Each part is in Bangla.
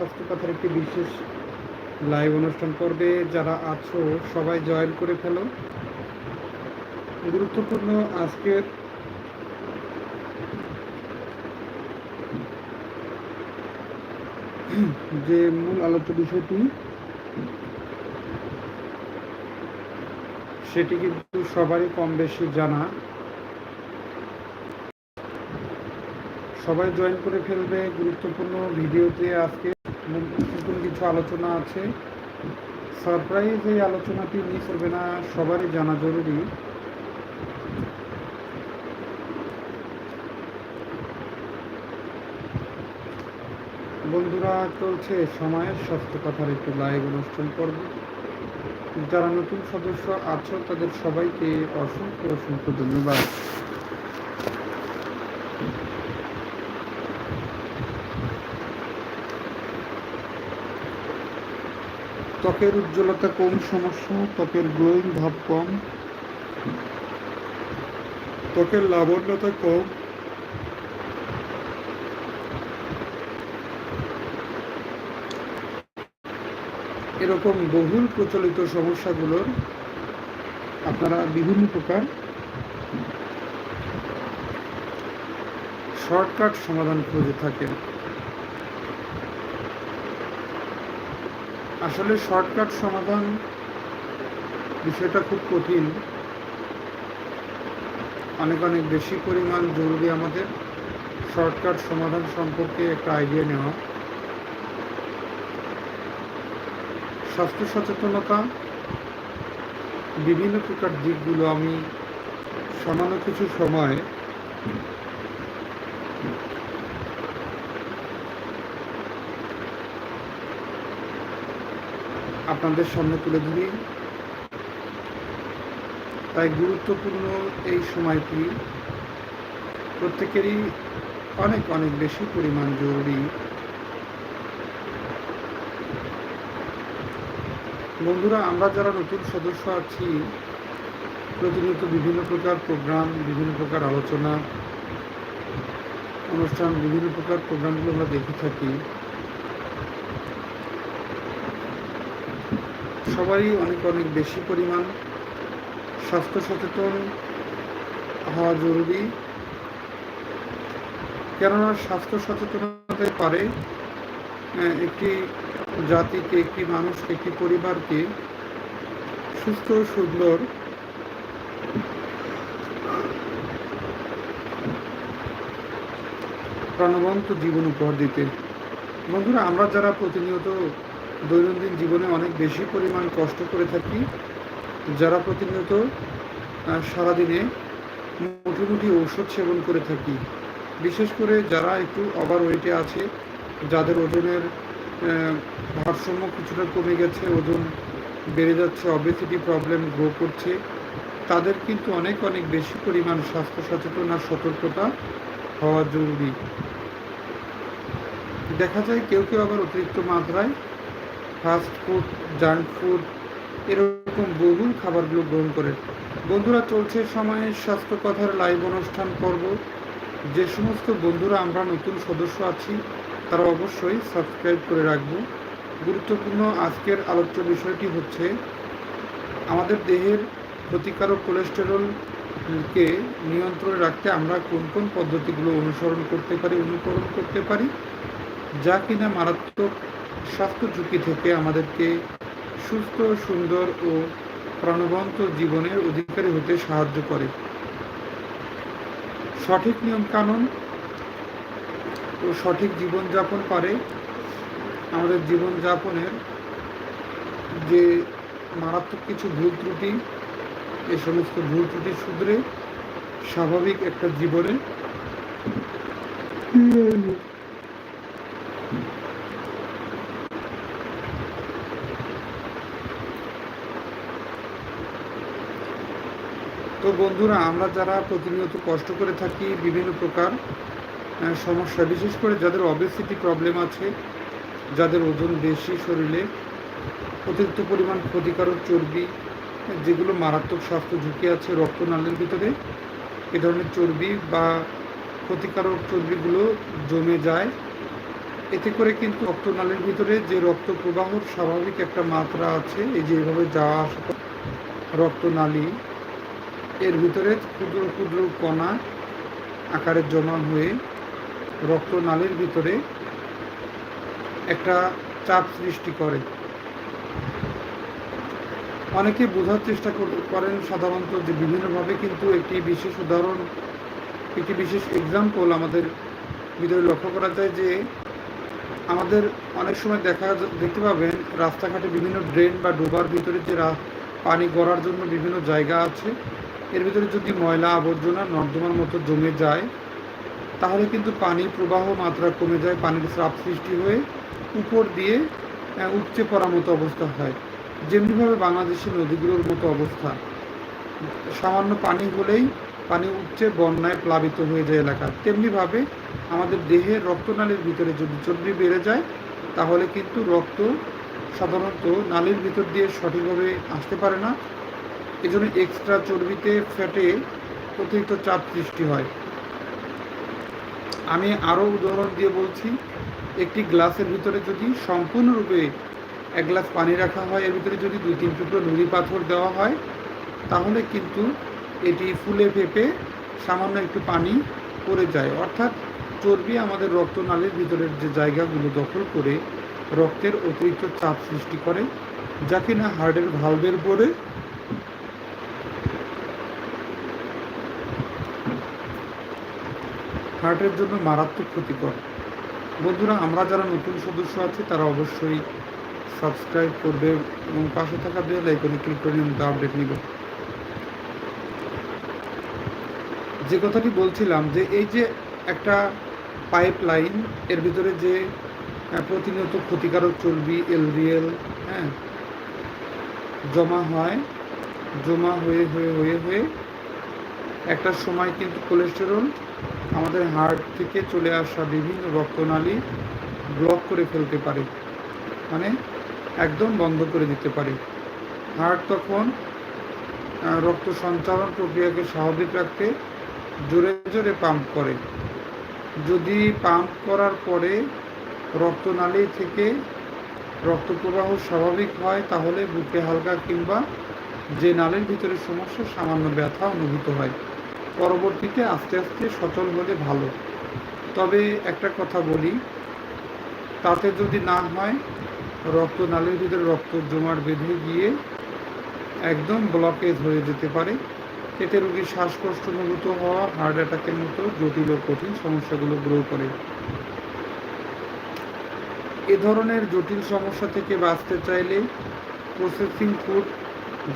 স্বাস্থ্য কথার একটি বিশেষ লাইভ অনুষ্ঠান পর্বে যারা আছো, সবাই জয়েন করে ফেলো। গুরুত্বপূর্ণ আজকের যে মূল আলোচ্য বিষয়টি, সেটি কিন্তু সবারই কম বেশি জানা। সবাই জয়েন করে ফেলবে। গুরুত্বপূর্ণ ভিডিওতে আজকে নতুন কিছু আলোচনা আছে। সারপ্রাইজ এই আলোচনাটি মিস করবে না, সবারই জানা জরুরি। বন্ধুরা, চলছে সময়ের স্বাস্থ্য কথার একটি লাইভ অনুষ্ঠান পর্ব। যারা নতুন সদস্য আছো, তাদের সবাইকে অসংখ্য অসংখ্য ধন্যবাদ। ত্বকের উজ্জ্বলতা কম, সমস্যা, ত্বকের গ্লোয়িং ভাব কম। ত্বকের লাবণ্যতা কম। এরকম বহুল প্রচলিত সমস্যাগুলোর আপনারা বিভিন্ন প্রকার শর্টকাট সমাধান খুঁজে থাকেন। আসলে শর্টকাট সমাধান বিষয়টা খুব কঠিন। অনেক অনেক বেশি পরিমাণ জরুরি আমাদের শর্টকাট সমাধান সম্পর্কে একটা আইডিয়া নেওয়া। স্বাস্থ্য সচেতনতা, বিভিন্ন প্রকার দিকগুলো আমি সামান্য কিছু সময় আপনাদের সামনে তুলে ধরি। তাই গুরুত্বপূর্ণ এই সময়টি প্রত্যেকেরই অনেক অনেক বেশি পরিমাণ জরুরি। বন্ধুরা, আমরা যারা নতুন সদস্য আছি, প্রতিনিয়ত বিভিন্ন প্রকার প্রোগ্রাম, বিভিন্ন প্রকার আলোচনা, অনুষ্ঠান, বিভিন্ন প্রকার প্রোগ্রামগুলো আমরা দেখে থাকি। সবারই অনেক অনেক বেশি পরিমাণ স্বাস্থ্য সচেতন হওয়া জরুরি। কেননা স্বাস্থ্য সচেতনতাই পারে একটি জাতিকে, একটি মানুষকে, একটি পরিবারকে সুস্থ সুন্দর প্রাণবন্ত জীবন উপহার দিতে। বন্ধুরা, আমরা যারা প্রতিনিয়ত দৈনন্দিন জীবনে অনেক বেশি পরিমাণ কষ্ট করে থাকি। যারা প্রতিনিয়ত সারাদিনে মুঠি ঔষধ সেবন করে থাকি। বিশেষ করে যারা একটু ওভার ওয়েটে আছে, যাদের ওজনের ভারসাম্য কিছুটা কমে গেছে, ওজন বেড়ে যাচ্ছে অবেসিটি প্রবলেম গ্রো করছে, তাদের কিন্তু অনেক অনেক বেশি পরিমাণ স্বাস্থ্য সচেতন আর সতর্কতা হওয়া জরুরি। দেখা যায় কেউ কেউ আবার অতিরিক্ত মাত্রায় ফাস্ট ফুড, জাঙ্ক ফুড, এরকম বহুল খাবারগুলো গ্রহণ করে বন্ধুরা, চলছে সময়ে স্বাস্থ্য কথার লাইভ অনুষ্ঠান করব যে সমস্ত বন্ধুরা আমরা নতুন সদস্য আছি, তারা অবশ্যই সাবস্ক্রাইব করে রাখব। গুরুত্বপূর্ণ আজকের আলোচ্য বিষয়টি হচ্ছে, আমাদের দেহের ক্ষতিকারক কোলেস্টেরলকে নিয়ন্ত্রণে রাখতে আমরা কোন কোন পদ্ধতিগুলো অনুসরণ করতে পারি, অনুকরণ করতে পারি, যা কিনা মারাত্মক স্বাস্থ্য ঝুঁকি থেকে আমাদেরকে সুস্থ, সুন্দর ও প্রাণবন্ত জীবনের অধিকারী হতে সাহায্য করে। সঠিক নিয়মকানুন ও সঠিক জীবনযাপন পারে আমাদের জীবনযাপনের যে মারাত্মক কিছু ভুল ত্রুটি, এ সমস্ত ভুল ত্রুটি শুধরে স্বাভাবিক একটা জীবনে বন্ধুরা, আমরা যারা প্রতিনিয়ত কষ্ট করে থাকি বিভিন্ন প্রকার সমস্যা, বিশেষ করে যাদের অবেসিটি প্রবলেম আছে, যাদের ওজন বেশি শরীরে, অতিরিক্ত পরিমাণ ক্ষতিকারক চর্বি, যেগুলো মারাত্মক স্বাস্থ্য ঝুঁকি আছে রক্তনালীর ভিতরে, এ ধরনের চর্বি বা ক্ষতিকারক চর্বিগুলো জমে যায়। এতে করে কিন্তু রক্তনালীর ভিতরে যে রক্ত প্রবাহর স্বাভাবিক একটা মাত্রা আছে, এই যে এইভাবে যাওয়া আসা রক্তনালী এর ভিতরে ক্ষুদ্র ক্ষুদ্র কণা আকারে জমা হয়ে রক্তনালীর ভিতরে একটা চাপ সৃষ্টি করে। অনেকে বোঝার চেষ্টা কর- করেন সাধারণত যে বিভিন্নভাবে কিন্তু একটি বিশেষ উদাহরণ, একটি বিশেষ এক্সাম্পল আমাদের ভিতরে লক্ষ্য করা যায় যে আমাদের অনেক সময় দেখা দেখতে পাবেন রাস্তাঘাটে বিভিন্ন ড্রেন বা ডোবার ভিতরে যে পানি গড়ার জন্য বিভিন্ন জায়গা আছে। এর ভিতরে যদি ময়লা আবর্জনা নর্দমার মতো জমে যায়, তাহলে কিন্তু পানি প্রবাহ মাত্রা কমে যায়, পানির চাপ সৃষ্টি হয়ে উপর দিয়ে উপচে পড়ার মতো অবস্থা হয়। যেমনিভাবে বাংলাদেশের নদীগুলোর মতো অবস্থা। সামান্য পানি হলেই পানি উপচে বন্যায় প্লাবিত হয়ে যায় এলাকা। তেমনিভাবে আমাদের দেহের রক্তনালীর ভিতরে যদি চর্বি বেড়ে যায়, তাহলে কিন্তু রক্ত সাধারণত নালীর ভিতর দিয়ে সঠিকভাবে আসতে পারে না। এজন্য এক্সট্রা চর্বিতে ফ্যাটে অতিরিক্ত চাপ সৃষ্টি হয়। আমি আরও উদাহরণ দিয়ে বলছি, একটি গ্লাসের ভিতরে যদি সম্পূর্ণরূপে এক গ্লাস পানি রাখা হয়, এর ভিতরে যদি দুই তিন টুকরো নুড়ি পাথর দেওয়া হয়, তাহলে কিন্তু এটি ফুলে ফেপে সামান্য একটু পানি পড়ে যায়। অর্থাৎ চর্বি আমাদের রক্তনালীর ভিতরের যে জায়গাগুলো দখল করে রক্তের অতিরিক্ত চাপ সৃষ্টি করে, যা কিনা হার্টের ভালভের পরে হার্টের জন্য মারাত্মক ক্ষতিকর। বন্ধুরা, আমরা যারা নতুন সদস্য আছি, তারা অবশ্যই সাবস্ক্রাইব করবে এবং পাশে থাকা বেল আইকনে ক্লিক করে নিয়মিত আপডেট নিবে। যে কথাটি বলছিলাম যে, এই যে একটা পাইপ লাইন এর ভিতরে যে প্রতিনিয়ত ক্ষতিকারক চর্বি এলডিএল হ্যাঁ জমা হয়, জমা হয়ে হয়ে হয়ে হয়ে একটা সময় কিন্তু কোলেস্টেরল আমাদের হার্ট থেকে চলে আসা বিভিন্ন রক্তনালী ব্লক করে ফেলতে পারে। মানে একদম বন্ধ করে দিতে পারে। হার্ট তখন রক্ত সঞ্চালন প্রক্রিয়াকে স্বাভাবিক রাখতে জোরে জোরে পাম্প করে। যদি পাম্প করার পরে রক্তনালী থেকে রক্ত প্রবাহ স্বাভাবিক হয়, তাহলে বুকে হালকা কিংবা যে নালীর ভিতরে সমস্যা সামান্য ব্যথা অনুভূত হয়। পরবর্তীতে আস্তে আস্তে সচল হলে ভালো। তবে একটা কথা বলি, তাতে যদি না হয়, রক্ত নালীর ভিতরে রক্ত জমাট বেঁধে গিয়ে একদম ব্লকেজ হয়ে যেতে পারে। এতে রোগীর শ্বাসকষ্ট অনুভূত হওয়া, হার্ট অ্যাটাকের মতো জটিল ও কঠিন সমস্যাগুলো গ্রো করে। এ ধরনের জটিল সমস্যা থেকে বাঁচতে চাইলে processing food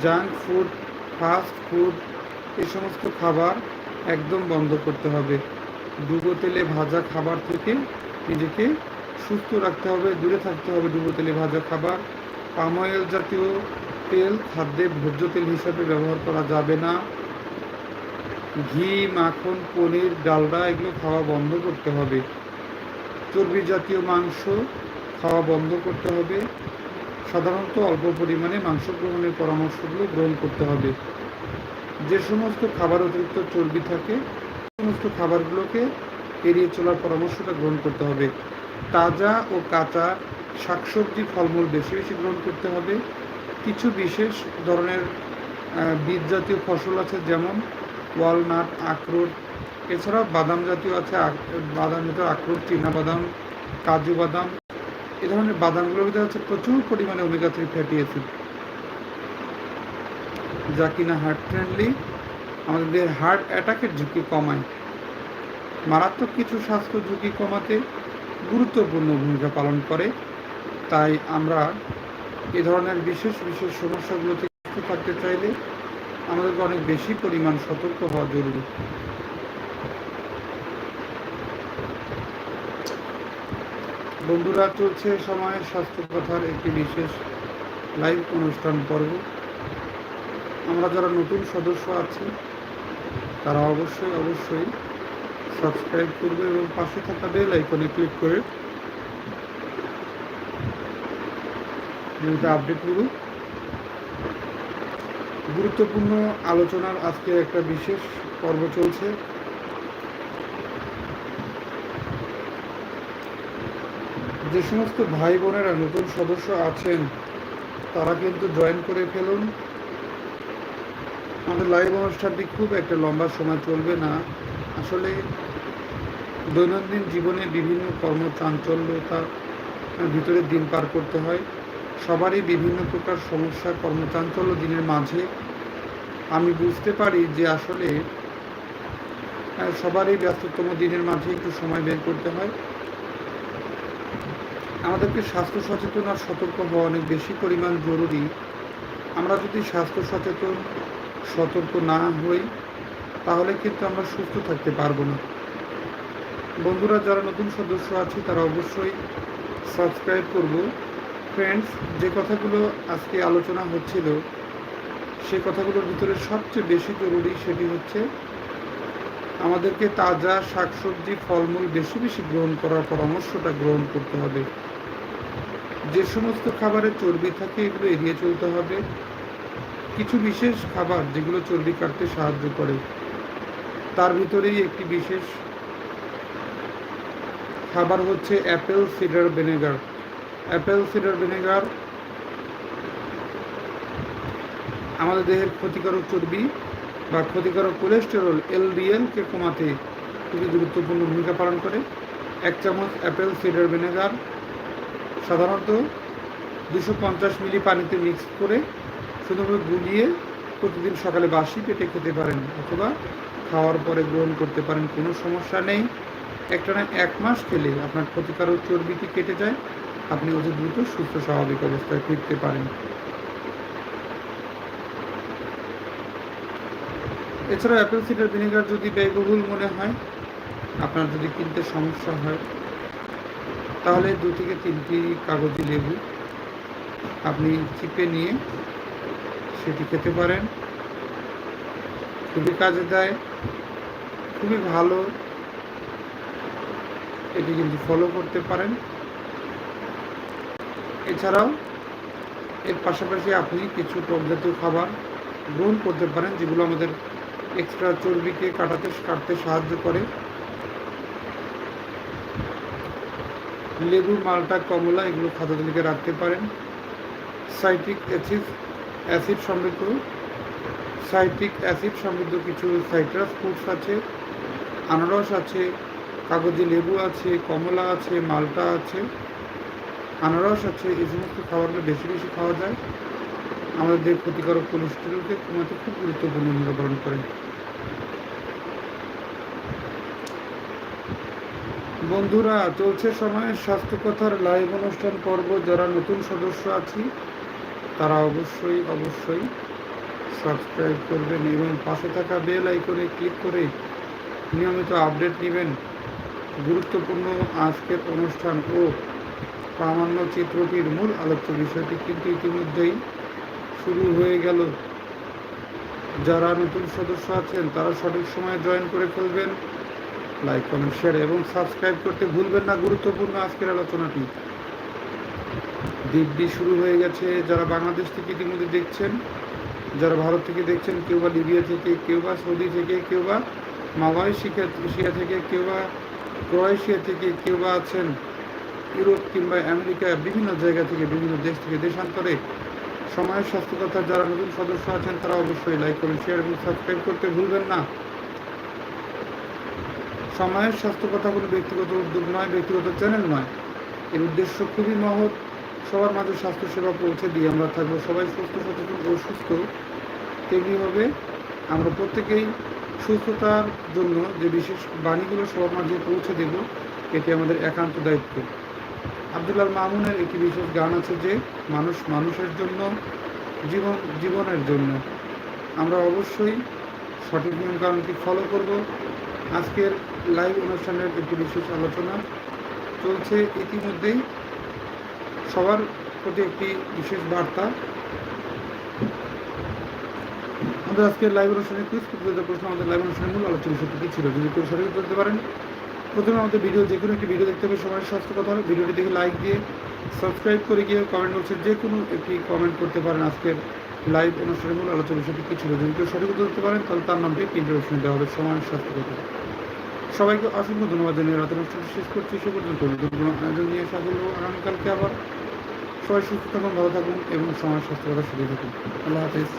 junk food fast food এই সমস্ত খাবার একদম বন্ধ করতে হবে। ডুবো তেলে ভাজা খাবার থেকে নিজেকে সুস্থ রাখতে হবে, দূরে থাকতে হবে ডুবো তেলে ভাজা খাবার। পাম অয়েল জাতীয় তেল খাদ্যে ভোজ্য তেল হিসাবে ব্যবহার করা যাবে না। ঘি, মাখন, পনির, ডালডা এগুলো খাওয়া বন্ধ করতে হবে। চর্বি জাতীয় মাংস খাওয়া বন্ধ করতে হবে। সাধারণত অল্প পরিমাণে মাংস গ্রহণের পরামর্শগুলো গ্রহণ করতে হবে। যে সমস্ত খাবার অতিরিক্ত চর্বি থাকে সমস্ত খাবারগুলোকে এড়িয়ে চলার পরামর্শটা গ্রহণ করতে হবে। তাজা ও কাঁচা শাকসবজি ফলমূল বেশি বেশি গ্রহণ করতে হবে। কিছু বিশেষ ধরনের বীজ জাতীয় ফসল আছে যেমন ওয়ালনাট, আখরোট। এছাড়া বাদাম জাতীয় আছে বাদাম জাতীয় আখরোট বাদাম, কাজু বাদাম। এ ধরনের বাদামগুলোর ভিতরে আছে প্রচুর পরিমাণে ওমেগা থ্রি ফ্যাটি অ্যাসিড যা কিনা হার্ট ফ্রেন্ডলি আমাদের হার্ট অ্যাটাকের ঝুঁকি কমায়। মারাত্মক কিছু স্বাস্থ্য ঝুঁকি কমাতে গুরুত্বপূর্ণ ভূমিকা পালন করে। তাই আমরা এ ধরনের বিশেষ বিশেষ সমস্যাগুলো থেকে মুক্ত থাকতে চাইলে আমাদেরকে অনেক বেশি পরিমাণ সতর্ক হওয়া জরুরি। বন্ধুরা, চলছে সময় স্বাস্থ্য কথার একটি বিশেষ লাইভ অনুষ্ঠান পর্ব। আমরা যারা নতুন সদস্য আছি, তারা অবশ্যই অবশ্যই সাবস্ক্রাইব করবে এবং পাশে থাকা বেল আইকনে ক্লিক করে নিয়মিত আপডেট করুন। গুরুত্বপূর্ণ আলোচনার আজকে একটা বিশেষ পর্ব চলছে। যে সমস্ত ভাই বোনেরা নতুন সদস্য আছেন, তারা কিন্তু জয়েন করে ফেলুন। আমাদের লাইভ অনুষ্ঠানটি খুব একটা লম্বা সময় চলবে না। আসলে দৈনন্দিন জীবনে বিভিন্ন কর্মচাঞ্চল্যতা ভিতরে দিন পার করতে হয়। সবারই বিভিন্ন প্রকার সমস্যা, কর্মচাঞ্চল্য দিনের মাঝে। আমি বুঝতে পারি যে আসলে সবারই ব্যস্ততম দিনের মাঝে একটু সময় বের করতে হয়। আমাদেরকে স্বাস্থ্য সচেতন আর সতর্ক হওয়া অনেক বেশি পরিমাণ জরুরি। আমরা যদি স্বাস্থ্য সচেতন সতর্ক না হই, তাহলে কিন্তু আমরা সুস্থ থাকতে পারব না। বন্ধুরা, যারা নতুন সদস্য আছে, তারা অবশ্যই সাবস্ক্রাইব করব। ফ্রেন্ডস যে কথাগুলো আজকে আলোচনা হচ্ছিল, সে কথাগুলোর ভিতরে সবচেয়ে বেশি জরুরি সেটি হচ্ছে, আমাদেরকে তাজা শাকসবজি, ফলমূল বেশি বেশি গ্রহণ করার পরামর্শটা গ্রহণ করতে হবে। যে সমস্ত খাবারে চর্বি থাকে, এগুলো এড়িয়ে চলতে হবে। কিছু বিশেষ খাবার যেগুলো চর্বি কাটতে সাহায্য করে। তার ভিতরেই একটি বিশেষ খাবার হচ্ছে apple cider vinegar. Apple cider vinegar আমাদের দেহের ক্ষতিকারক চর্বি বা ক্ষতিকারক কোলেস্টেরল এলডিএলকে কমাতে খুবই গুরুত্বপূর্ণ ভূমিকা পালন করে। এক চামচ অ্যাপেল সিডার ভিনেগার সাধারণত দুশো মিলি পানিতে মিক্স করে শুধুমাত্র গুলিয়ে প্রতিদিন সকালে বাসি পেটে খেতে পারেন অথবা খাওয়ার পরে গ্রহণ করতে পারেন, কোনো সমস্যা নেই। একটানা এক মাস খেলে আপনার ক্ষতিকারক চর্বিটি কেটে যায়, আপনি অতি দ্রুত সুস্থ স্বাভাবিক অবস্থায় ফিরতে পারেন। এছাড়া অ্যাপেল সিডার ভিনেগার যদি ব্যয়বহুল মনে হয়, আপনার যদি কিনতে সমস্যা হয়, তাহলে দু থেকে তিনটি কাগজি লেবু আপনি চিপে নিয়ে সেটি খেতে পারেন। খুবই কাজে দেয়, খুবই ভালো। এটি কিন্তু ফলো করতে পারেন। এছাড়াও, এর পাশাপাশি আপনি কিছু টক জাতীয় খাবার গ্রহণ করতে পারেন, যেগুলো আমাদের এক্সট্রা চর্বিকে কাটাতে, কাটতে সাহায্য করে। লেবু মালটা, কমলা, এগুলো খাদ্য তালিকায় রাখতে পারেন। সাইট্রিক অ্যাসিড অ্যাসিড সমৃদ্ধ, সাইট্রিক অ্যাসিড সমৃদ্ধ কিছু সাইট্রাস ফ্রুটস আছে, আনারস আছে, কাগজি লেবু আছে, কমলা আছে, মালটা আছে। আনারস আছে, এই সমস্ত খাবারগুলো বেশি বেশি খাওয়া যায়। আমাদের ক্ষতিকারক কোলেস্টেরলকে কমাতে খুব গুরুত্বপূর্ণ ভূমিকা পালন করে। বন্ধুরা, চলছে সময়ে স্বাস্থ্য কথার লাইভ অনুষ্ঠান পর্ব। যারা নতুন সদস্য আছি তারা অবশ্যই অবশ্যই সাবস্ক্রাইব করবেন এবং পাশে থাকা বেল আইকনে ক্লিক করে নিয়মিত আপডেট নেবেন। গুরুত্বপূর্ণ আজকের অনুষ্ঠান ও প্রামাণ্য চিত্রটির মূল আলোচ্য বিষয়টি কিন্তু ইতিমধ্যেই শুরু হয়ে গেল। যারা নতুন সদস্য আছেন, তারা সঠিক সময়ে জয়েন করে ফেলবেন। লাইক কমেন্ট শেয়ার এবং সাবস্ক্রাইব করতে ভুলবেন না। গুরুত্বপূর্ণ আজকের আলোচনাটি। দিব্যি শুরু হয়ে গেছে। যারা বাংলাদেশ থেকে ইতিমধ্যে দেখছেন, যারা ভারত থেকে দেখছেন কেউ বা লিবিয়া থেকে কেউ বা সৌদি থেকে কেউ বা মালয়েশিয়া থেকে কেউ বা ক্রোয়েশিয়া থেকে কেউ বা আছেন ইউরোপ কিংবা আমেরিকা, বিভিন্ন জায়গা থেকে, বিভিন্ন দেশ থেকে দেশান্তরে। সময়ের স্বাস্থ্যকতা, যারা নতুন সদস্য আছেন, তারা অবশ্যই লাইক করুন শেয়ার এবং সাবস্ক্রাইব করতে ভুলবেন না। সময়ের স্বাস্থ্য কথা কোনো ব্যক্তিগত উদ্যোগ নয়, ব্যক্তিগত চ্যানেল নয়। এর উদ্দেশ্য খুবই মহৎ। সবার মাঝে স্বাস্থ্য সেবা পৌঁছে দিয়ে আমরা থাকব সবাই সুস্থ, সচেতন ও সুস্থ। তেমনিভাবে আমরা প্রত্যেকেই সুস্থতার জন্য যে বিশেষ বাণীগুলো সবার মাঝে পৌঁছে দেব, এটি আমাদের একান্ত দায়িত্ব। আবদুল্লাহ মামুনের একটি বিশেষ গান আছে যে, মানুষ মানুষের জন্য, জীবন জীবনের জন্য। আমরা অবশ্যই সঠিক নিয়মকানুনটি ফলো করব। আজকের লাইভ অনুষ্ঠানের একটি বিশেষ আলোচনা চলছে ইতিমধ্যেই। সবার প্রতি একটি বিশেষ বার্তা। আমাদের আজকের লাইভ অনুষ্ঠানে কুইজ প্রতিযোগিতা প্রশ্ন আমাদের লাইভ অনুষ্ঠানের মূল আলোচনা বিষয়টি কী ছিল। যদি কেউ সঠিক করতে পারেন, প্রথমে আমাদের ভিডিও যে কোনো একটি ভিডিও দেখতে হবে। সময়ের স্বাস্থ্য কথা হবে ভিডিওটি দেখে লাইক দিয়ে সাবস্ক্রাইব করে গিয়ে কমেন্ট বক্সে যে কোনো একটি কমেন্ট করতে পারেন আজকের লাইভ অনুষ্ঠানের মূল আলোচনা বিষয়টি কী ছিল। যদি কেউ সঠিক দিতে পারেন, তাহলে তার নামটি তিনটে অপশন দেওয়া হবে। সময়ের স্বাস্থ্য কথা সবাইকে অসংখ্য ধন্যবাদ জানিয়ে রাতের অনুষ্ঠানটি শেষ করছি। সে পর্যন্ত আয়োজন নিয়ে হলো আগামীকালকে আবার সবাই সুস্থ থাকুন ভালো থাকুন এবং সমাজ স্বাস্থ্যকতার সাথে থাকুন। আল্লাহ হাফেজ।